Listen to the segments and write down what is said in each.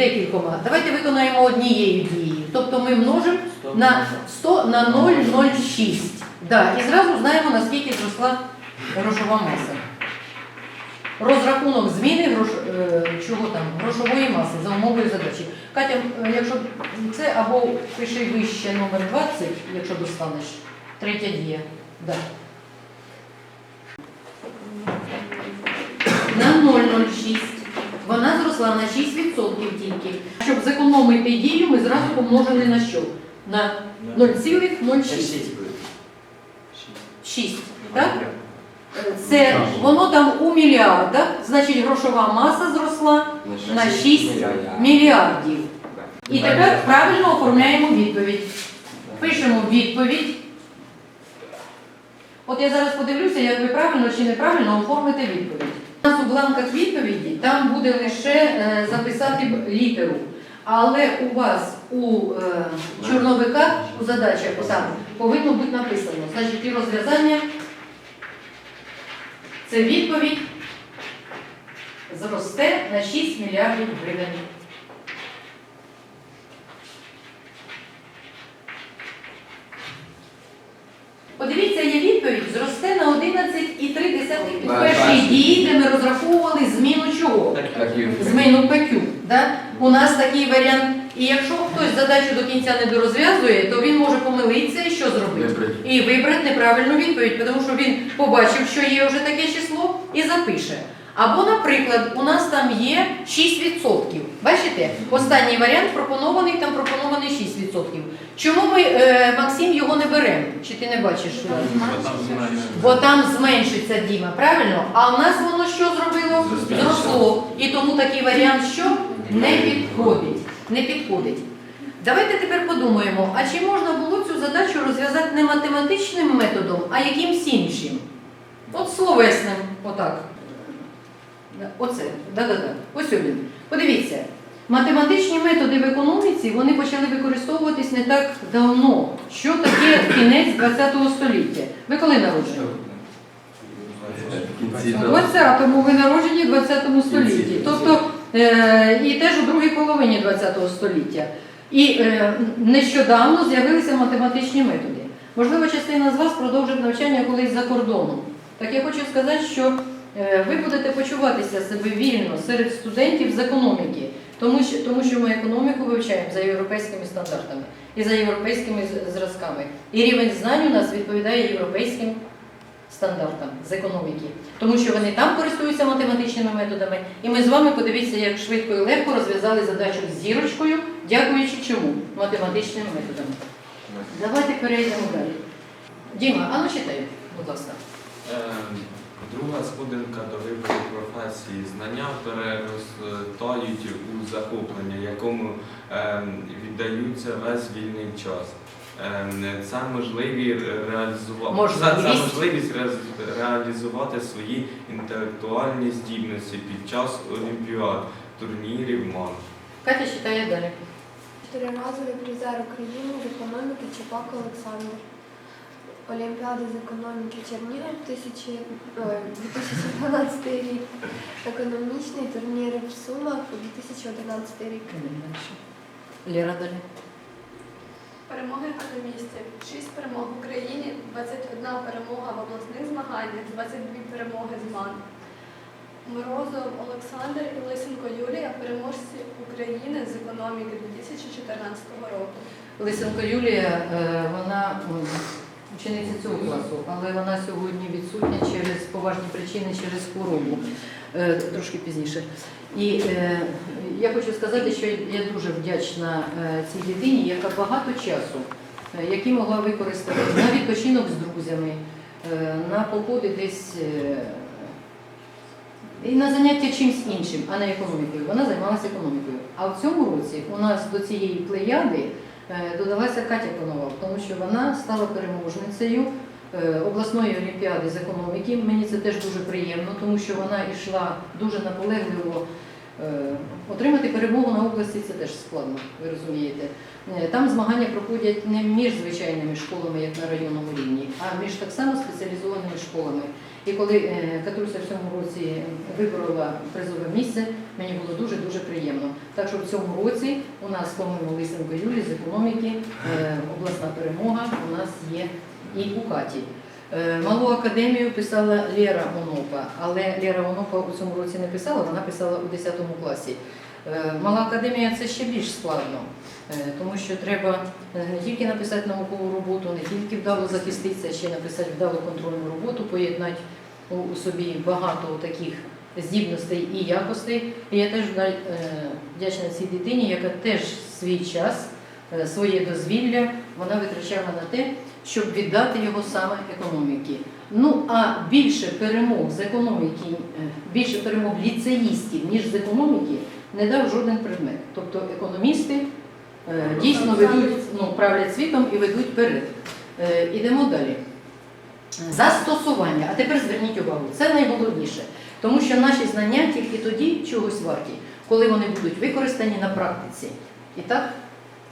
декількома. Давайте виконаємо однією дією. Тобто ми множимо на 100 на 0,06. Да, і зразу знаємо, наскільки зросла грошова маса. Розрахунок зміни грош... е, чого там? грошової маси за умовою задачі. Катя, е, якщо це або пиши вище номер 20, якщо достанеш, третя дія. Да. На 0,06. Вона зросла на 6% тільки. Щоб зекономити дію, ми зразу помножили на що? На 0,06. 6. Так? Це воно там у мільярдах, значить грошова маса зросла на 6 мільярдів. І тепер правильно оформляємо відповідь. Пишемо відповідь. От я зараз подивлюся, як ви правильно чи неправильно оформите відповідь. У нас у бланках відповіді там буде лише е, записати літеру. Але у вас у е, чорновиках, у задачах там повинно бути написано. Значить, і розв'язання це відповідь зросте на 6 мільярдів гривень. Подивіться, є відповідь, зросте на 11,3 від першої дії, де ми розраховували зміну чого? Зміну ПК. Да? У нас такий варіант. І якщо хтось задачу до кінця не дорозв'язує, то він може помилитися і що зробити? І вибрати неправильну відповідь, тому що він побачив, що є вже таке число, і запише. Або, наприклад, у нас там є 6%. Бачите? Останній варіант пропонований, там пропонований 6%. Чому ми, е, Максим, його не беремо? Чи ти не бачиш? Бо там зменшиться Діма, правильно? А у нас воно що зробило? Зросло. І тому такий варіант що? Не підходить. Не підходить. Давайте тепер подумаємо, а чи можна було цю задачу розв'язати не математичним методом, а якимсь іншим? От словесним, отак. Оце, да-да-да. Ось він. Подивіться, математичні методи в економіці вони почали використовуватись не так давно. Що таке кінець ХХ століття? Ви коли народжені? У 20-му ви народжені в 20 столітті. Тобто е, і теж у другій половині 20 століття. І е, нещодавно з'явилися математичні методи. Можливо, частина з вас продовжить навчання колись за кордоном. Так я хочу сказати, що ви будете почуватися себе вільно серед студентів з економіки, тому що, тому що ми економіку вивчаємо за європейськими стандартами і за європейськими зразками. І рівень знань у нас відповідає європейським стандартам з економіки, тому що вони там користуються математичними методами. І ми з вами подивіться, як швидко і легко розв'язали задачу з зірочкою, дякуючи чому? Математичним методам. Давайте перейдемо далі. Діма, а ну читай, будь ласка. Друга сходинка до вибору професії. Знання переростають у захоплення, якому ем, віддаються весь вільний час. Ем, Це можливі реалізувати Можливість. Це, це можливість реалізувати свої інтелектуальні здібності під час олімпіад, турнірів МАН. Катя читає далі. Чотириразовий призер України з економіки Чепак Олександр. Олімпіада з економіки Чернігів 1000, ой, 2012 рік. Економічний турнір в Сумах 2011 рік. Ліра далі. Перемоги економістів. 6 перемог в Україні, 21 перемога в обласних змаганнях, 22 перемоги з МАН. Морозов Олександр і Лисенко Юлія переможці України з економіки 2014 року. Лисенко Юлія, е, вона учениця цього класу, але вона сьогодні відсутня через поважні причини, через хворобу. Е, Трошки пізніше. І е, я хочу сказати, що я дуже вдячна е, цій дитині, яка багато часу, який могла використати на відпочинок з друзями, на походи десь. І на заняття чимсь іншим, а не економікою. Вона займалася економікою. А в цьому році у нас до цієї плеяди додалася Катя Панова, тому що вона стала переможницею е, обласної олімпіади з економіки. Мені це теж дуже приємно, тому що вона йшла дуже наполегливо Е, Отримати перемогу на області це теж складно, ви розумієте. Е, Там змагання проходять не між звичайними школами, як на районному рівні, а між так само спеціалізованими школами. І коли е, Катруся в цьому році виборола призове місце, мені було дуже-дуже приємно. Так що в цьому році у нас, по-моєму, Лисенко Юлі з економіки, е, обласна перемога у нас є і у Каті. Е, Малу академію писала Лера Онопа, але Лера Онопа у цьому році не писала, вона писала у 10 класі. Е, Мала академія це ще більш складно, е, тому що треба не тільки написати наукову роботу, не тільки вдало захиститися, а ще написати вдалу контрольну роботу, поєднати у, собі багато таких здібностей і якостей. І я теж вдячна цій дитині, яка теж свій час, своє дозвілля вона витрачала на те, щоб віддати його саме економіки. Ну а більше перемог з економіки, е, більше перемог ліцеїстів, ніж з економіки, не дав жоден предмет. Тобто економісти е, дійсно ведуть, ну, правлять світом і ведуть вперед. Е, Ідемо далі. Застосування, а тепер зверніть увагу, це найголовніше, тому що наші знання тільки тоді чогось варті, коли вони будуть використані на практиці. І так,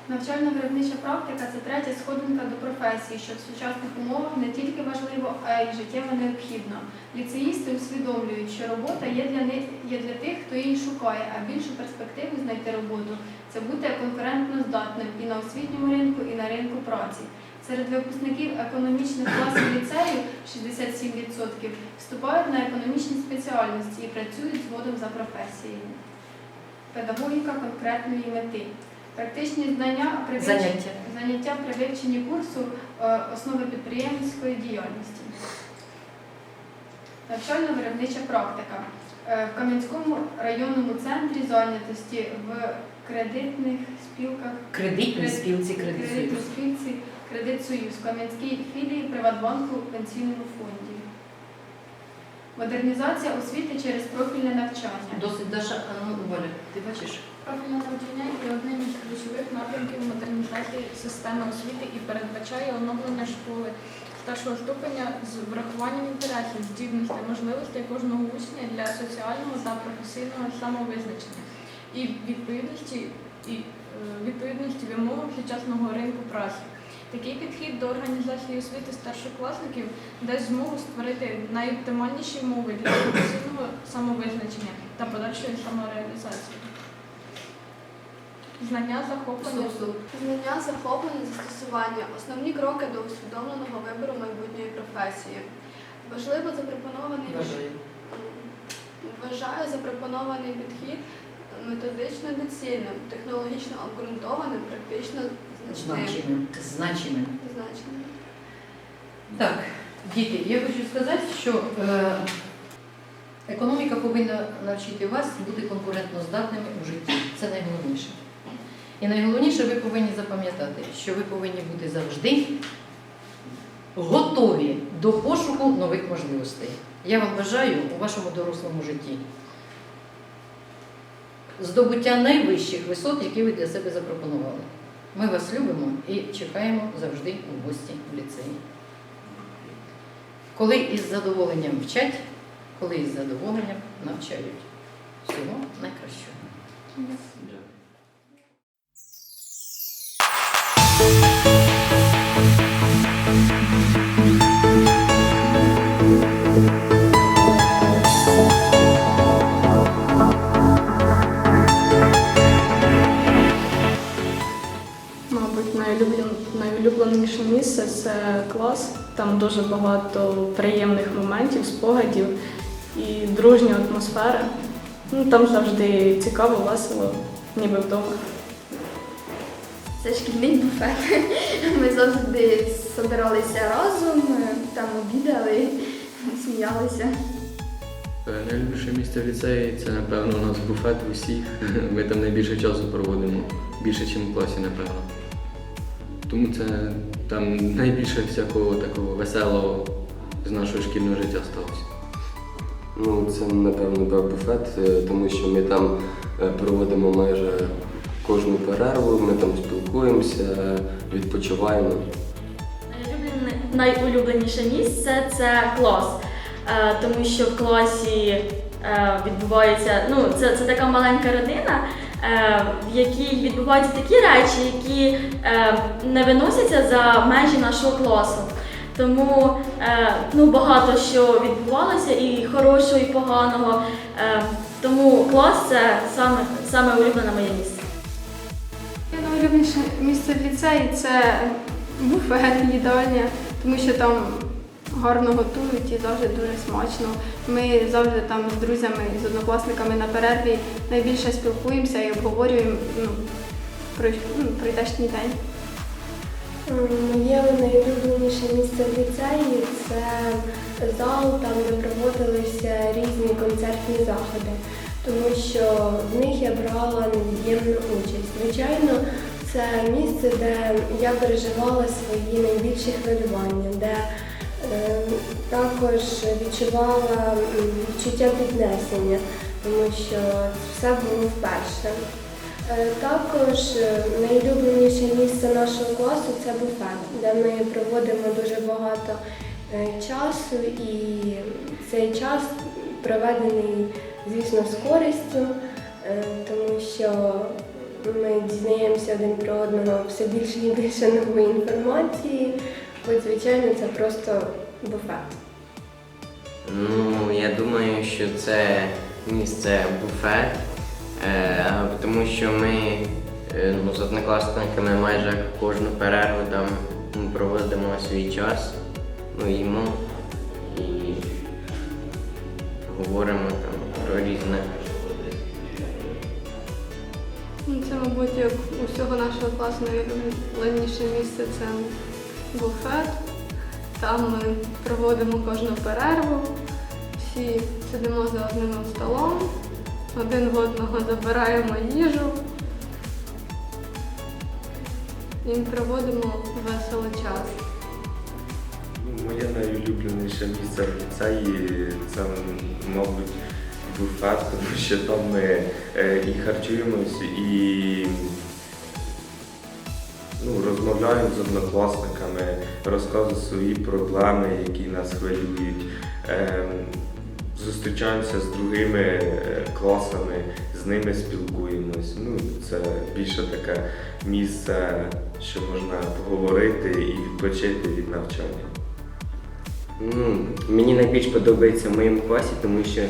Навчально-виробнича практика це третя сходинка до професії, що в сучасних умовах не тільки важливо, а й життєво необхідно. Ліцеїсти усвідомлюють, що робота є для них є для тих, хто її шукає, а більшу перспективу знайти роботу це бути конкурентно здатним і на освітньому ринку, і на ринку праці. Серед випускників економічних класів ліцею 67% вступають на економічні спеціальності і працюють згодом за професією. Педагогіка конкретної мети. Практичні знання при заняття. заняття при вивченні курсу е, основи підприємницької діяльності. Навчально-виробнича практика. Е, В Кам'янському районному центрі зайнятості в кредитних спілках Кредитні спілці, кредит кредитній спілці Кредит Союз в Кам'янській філії Приватбанку в пенсійному фонді. Модернізація освіти через профільне навчання. Досить Даша, ну Валя, ти бачиш? Профільне навчання є одним із ключових напрямків модернізації системи освіти і передбачає оновлення школи старшого ступеня з врахуванням інтересів, здібностей, можливостей кожного учня для соціального та професійного самовизначення і відповідності і е, відповідності вимогам сучасного ринку праці. Такий підхід до організації освіти старшокласників дасть змогу створити найоптимальніші умови для професійного самовизначення та подальшої самореалізації. Знання захоплення. Знання, захоплення, застосування основні кроки до усвідомленого вибору майбутньої професії. Важливо запропонований Вважаю. Вважаю запропонований підхід методично доцільним, технологічно обґрунтованим, практично значним. Значимим. Значимим. Так, діти, я хочу сказати, що е, економіка повинна навчити вас бути конкурентноздатними у житті. Це найголовніше. І найголовніше, ви повинні запам'ятати, що ви повинні бути завжди готові до пошуку нових можливостей. Я вам бажаю у вашому дорослому житті здобуття найвищих висот, які ви для себе запропонували. Ми вас любимо і чекаємо завжди у гості в ліцеї. Коли із задоволенням вчать, коли із задоволенням навчають. Всього найкращого. Найулюбленіше місце це клас. Там дуже багато приємних моментів, спогадів і дружня атмосфера. Ну, там завжди цікаво, весело, ніби вдома. Це шкільний буфет. Ми завжди збиралися разом, там обідали, сміялися. Е, Найлюбіше місце в ліцеї це, напевно, у нас буфет у всіх. Ми там найбільше часу проводимо, більше, ніж у класі, напевно. Тому це там найбільше всякого такого веселого з нашого шкільного життя сталося. Ну, це напевно да, буфет, е, тому що ми там е, проводимо майже кожну перерву, ми там спілкуємося, відпочиваємо. Найулюбленіше місце це клас, Е, тому що в класі відбувається. Ну, це, це така маленька родина, в якій відбуваються такі речі, які е, не виносяться за межі нашого класу. Тому е, ну, багато що відбувалося, і хорошого, і поганого. Е, тому клас це саме, саме улюблене моє місце. Я найулюбленіше місце в ліцеї це буфет, їдальня, тому що там гарно готують і завжди дуже смачно. Ми завжди там з друзями, з однокласниками на перерві найбільше спілкуємося і обговорюємо ну, про ну, прийдешній день. Моє найулюбленіше місце в ліцеї це зал, там де проводилися різні концертні заходи, тому що в них я брала невід'ємну участь. Звичайно, це місце, де я переживала свої найбільші хвилювання, де також відчувала відчуття піднесення, тому що все було вперше. Е, Також е, найулюбленіше місце нашого класу це буфет, де ми проводимо дуже багато е, часу, і цей час проведений, звісно, з користю, е, тому що ми дізнаємося один про одного все більше і більше нової інформації. Хоч, звичайно, це просто буфет. Ну, я думаю, що це місце буфет, е, тому що ми е, ну, з однокласниками майже кожну перерву там проводимо свій час, ну, їмо і говоримо там про різне. Ну, Це, мабуть, як у всього нашого класу найулюбленіше місце це буфет. Там ми проводимо кожну перерву, всі сидимо за одним столом, один в одного забираємо їжу і проводимо весело час. Ну, Моє найулюбленіше місце в ліцеї це, мабуть, буфет, тому що там ми е, і харчуємось, і розмовляємо з однокласниками, розказуємо свої проблеми, які нас хвилюють. Ем, Зустрічаємося з другими е, класами, з ними спілкуємось. Ну, це більше таке місце, що можна поговорити і відпочити від навчання. Ну, мені найбільш подобається в моєму класі, тому що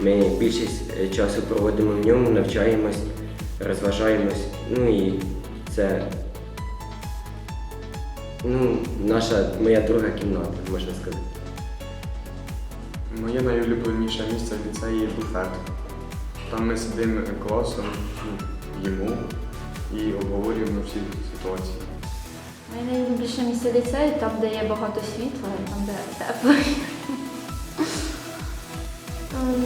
ми більшість е, часу проводимо в ньому, навчаємось, розважаємось. Ну і це ну, наша моя друга кімната, можна сказати. Моє найулюбленіше місце в ліцеї буфет. Там ми сидимо класом, ну, їмо і обговорюємо всі ситуації. Моє найулюбленіше місце ліцею, там, де є багато світла, там, де тепло.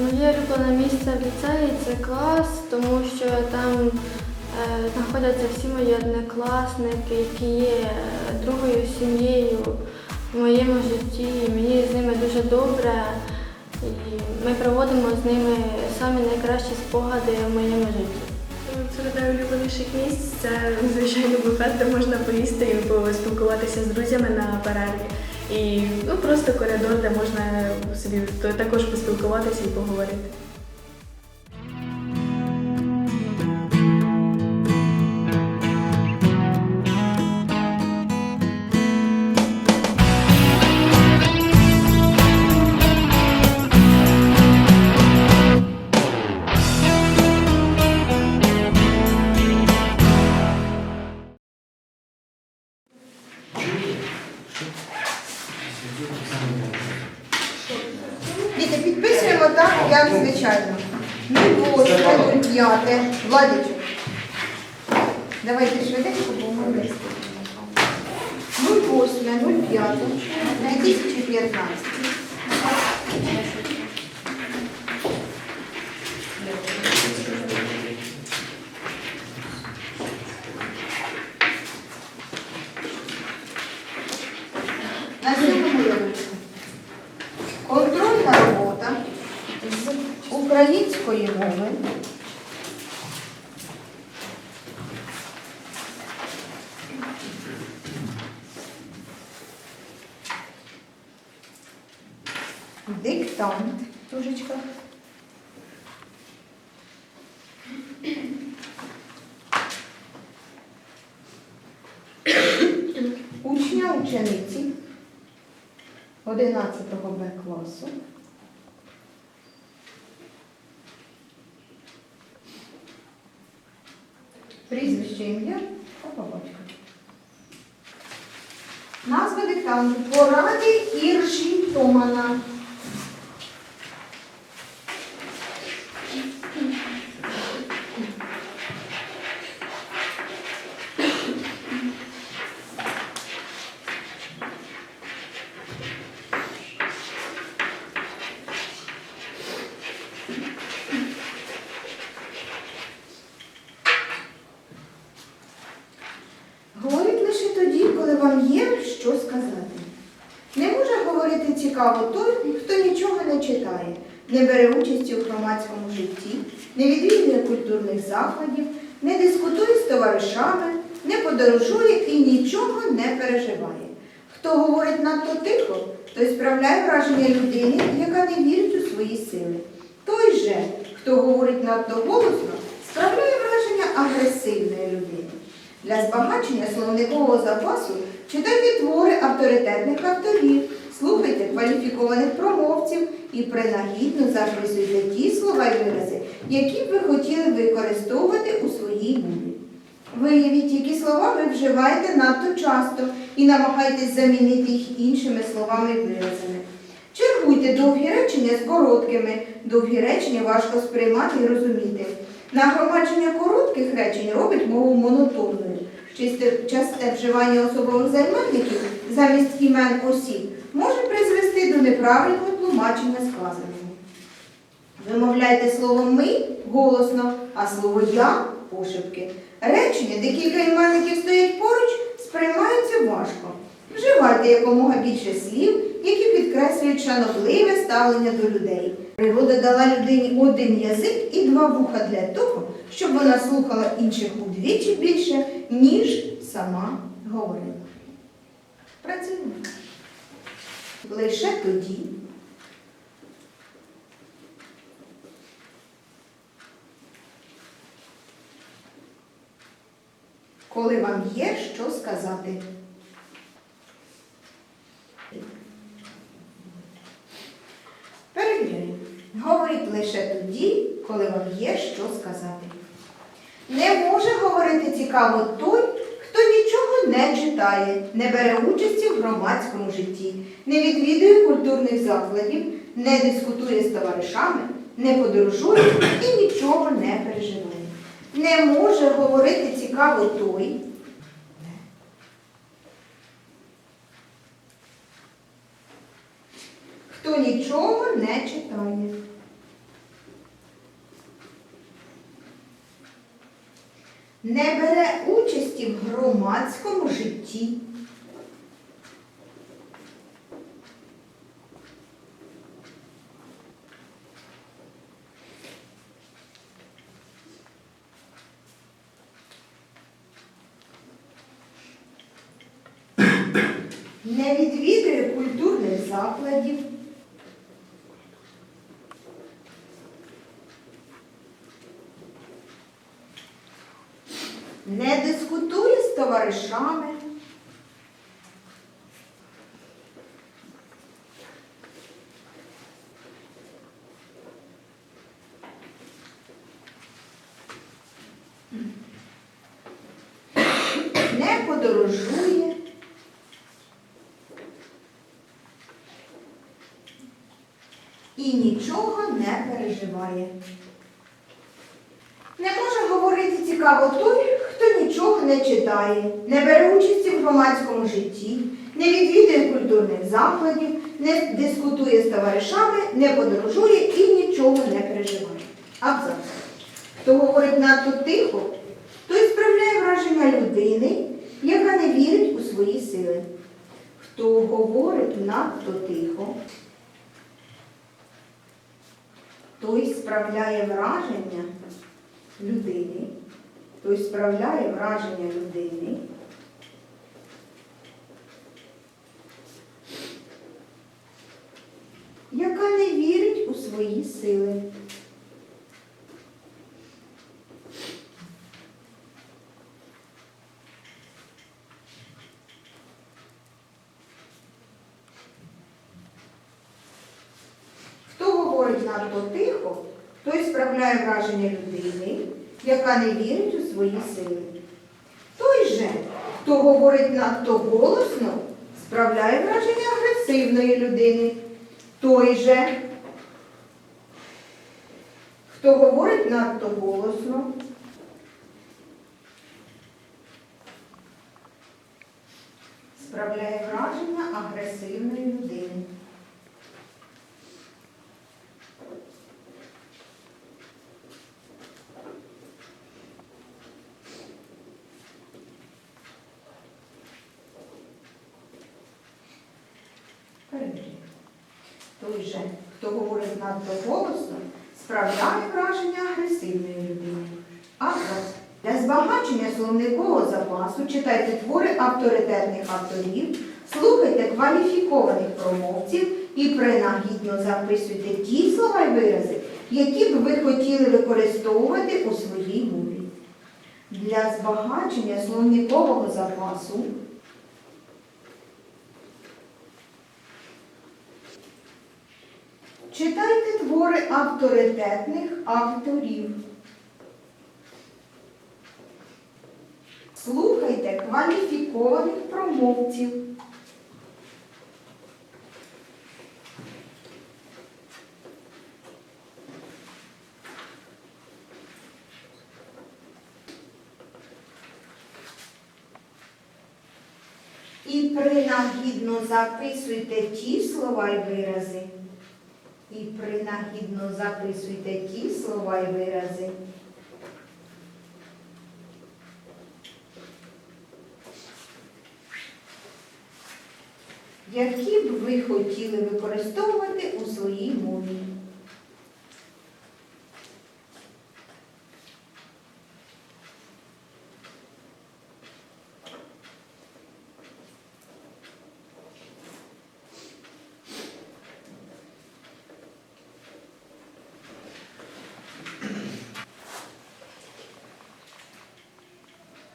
Моє улюблене місце в ліцеї це клас, тому що там знаходяться всі мої однокласники, які є е, другою сім'єю в моєму житті. Мені з ними дуже добре. І ми проводимо з ними самі найкращі спогади в моєму житті. Серед найулюбленіших місць це звичайно буфет, де можна поїсти і поспілкуватися з друзями на перерві. І ну просто коридор, де можна собі також поспілкуватися і поговорити. Діти, підписуємо так, як звичайно. 08, 05, Владич. Давайте швиденько, бо ми не встигнемо. 08, 05, 2015. Диктант. Тужечка. Учня учениці 11 Б класу. Прізвище ім'я та побачка. Назва диктанту поради Іржі Томана. Цікаво той, хто нічого не читає, не бере участі у громадському житті, не відвідує культурних заходів, не дискутує з товаришами, не подорожує і нічого не переживає. Хто говорить надто тихо, той справляє враження людини, яка не вірить у свої сили. Той же, хто говорить надто голосно, справляє враження агресивної людини. Для збагачення словникового запасу читайте твори авторитетних авторів, слухайте кваліфікованих промовців і принагідно записуйте ті слова й вирази, які б ви хотіли використовувати у своїй мові. Виявіть, які слова ви вживаєте надто часто і намагайтесь замінити їх іншими словами і виразами. Чергуйте довгі речення з короткими, довгі речення важко сприймати і розуміти. Нагромадження коротких речень робить мову монотонною. Чисте, часте вживання особових займенників замість імен осіб може призвести до неправильного тлумачення сказаного. Вимовляйте слово ми голосно, а слово я пошепки. Речення, де кілька іменників стоять поруч, сприймаються важко. Вживайте якомога більше слів, які підкреслюють шанобливе ставлення до людей. Природа дала людині один язик і два вуха для того, щоб вона слухала інших удвічі більше, ніж сама говорила. Працюємо. Лише тоді, коли вам є що сказати. Перевіряємо. Говоріть лише тоді, коли вам є що сказати. Не може говорити цікаво той, хто нічого не читає, не бере участі в громадському житті, не відвідує культурних закладів, не дискутує з товаришами, не подорожує і нічого не переживає. Не може говорити цікаво той, хто нічого не читає. Не бере участі в громадському житті. Не відвідує культурних закладів. Не дискутує з товаришами. Не подорожує. І нічого не переживає. Не може говорити цікаво той, читає, не бере участі в громадському житті, не відвідує культурних закладів, не дискутує з товаришами, не подорожує і нічого не переживає. Абзац. Хто говорить надто тихо, той справляє враження людини, яка не вірить у свої сили. Хто говорить надто тихо, той справляє враження людини, Тобто справляє враження людини. яка не вірить у свої сили. Хто говорить надто тихо, той справляє враження людини яка не вірить у свої сили. Той же, хто говорить надто голосно, справляє враження агресивної людини. Той же, хто говорить надто голосно, справляє враження агресивної людини. Перевіряємо. Той же, хто говорить надто голосно, справляє враження агресивної людини. Автор. Для збагачення словникового запасу читайте твори авторитетних авторів, слухайте кваліфікованих промовців і принагідно записуйте ті слова й вирази, які б ви хотіли використовувати у своїй мові. Для збагачення словникового запасу Читайте твори авторитетних авторів. Слухайте кваліфікованих промовців. І принагідно записуйте ті слова й вирази. Принагідно записуйте ті слова і вирази. Які б ви хотіли використовувати у своїй мові?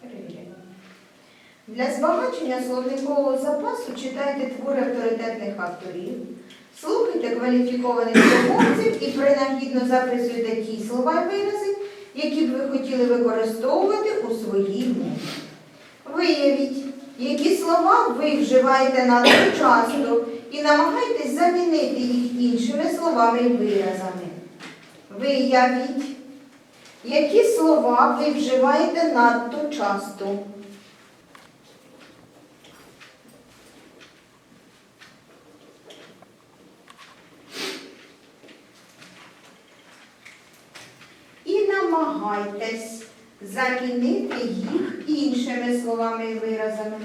Перевіряємо. Для збагачення словникового запасу читайте твори авторитетних авторів, слухайте кваліфікованих промовців і принагідно записуйте ті слова і вирази, які б ви хотіли використовувати у своїй мові. Виявіть, які слова ви вживаєте надто часто і намагайтесь замінити їх іншими словами і виразами. Виявіть, які слова ви вживаєте надто часто. І намагайтесь замінити їх іншими словами і виразами.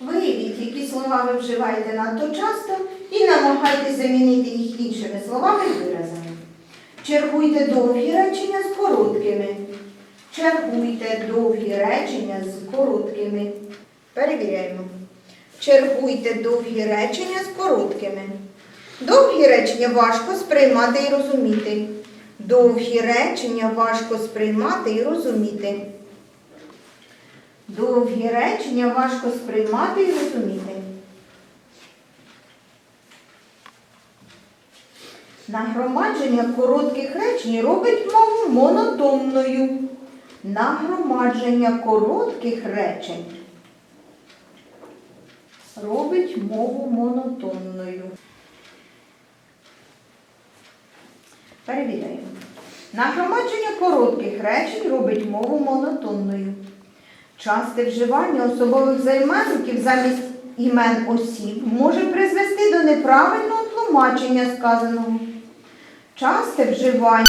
Виявіть, які слова ви вживаєте надто часто і намагайтесь замінити їх іншими словами і виразами. Чергуйте довгі речення з короткими. Чергуйте довгі речення з короткими. Перевіряємо. Чергуйте довгі речення з короткими. Довгі речення важко сприймати і розуміти. Довгі речення важко сприймати і розуміти. Довгі речення важко сприймати і розуміти. Нагромадження коротких речень робить мову монотонною. Нагромадження коротких речень робить мову монотонною. Перевіряємо. Нагромадження коротких речень робить мову монотонною. Часте вживання особових займенників замість імен осіб може призвести до неправильного тлумачення сказаного. Часте вживання